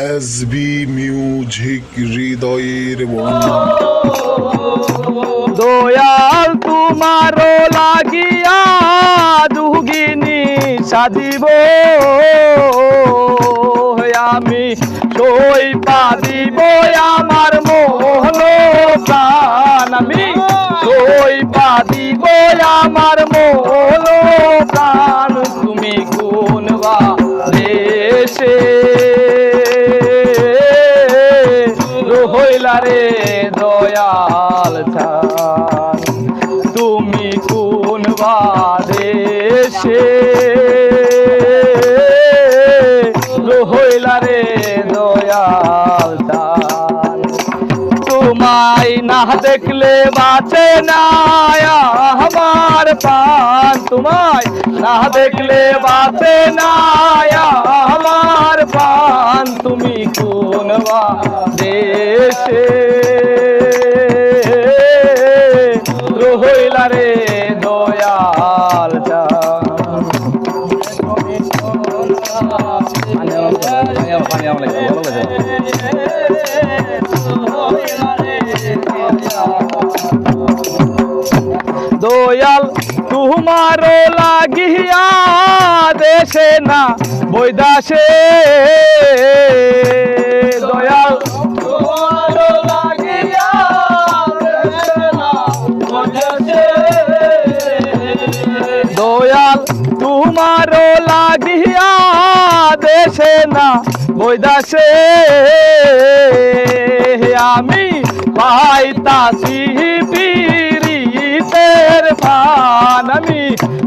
S B music হৃদয়ের দয়াল তোমারও লাগিয়া দুগিনী সাজিব। আমি সই পাদিব আমার মোহন আমি সই পাদিব আমার মোহন বাদেশে হইলা রে দয়াল তোমায় না দেখলে বাঁচে না আমার পান তোমায় না দেখলে বাঁচে না আমার পান তুমি কোন দেশে রে দয়াল তোমার লাগিয়া দেশে না বৈদাসে। দয়াল তোমার লাগিয়া দেশে না না বৈদাসে আমি পাইতাছি পীরিতের পান। আমি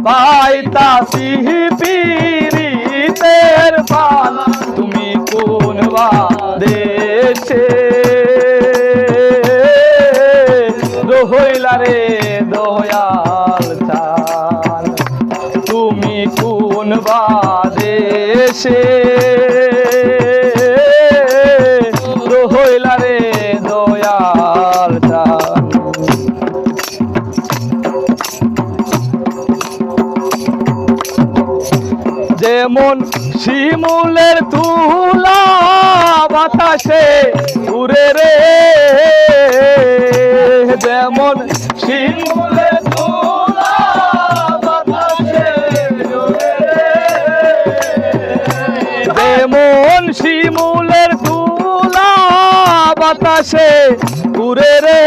পাইতাছি পীরিতের পান। তুমি কোন দেশে রে দয়াল রহইলা রে যেমন শিমুলের তুলা বাতাসে উড়ে রে যেমন শিমুলের যেমন শিমুলের তুলা বাতাসে পুরে রে।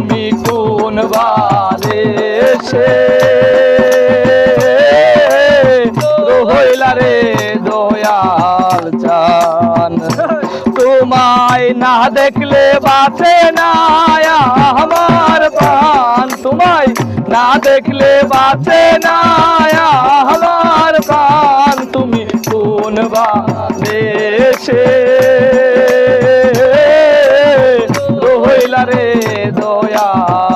তুমি কোন বাদেশে রহইলা রে দয়াল চান। তোমায় না দেখলে বাঁচে না আমার প্রাণ। তোমায় না দেখলে বাঁচে না রহইলা রে দয়া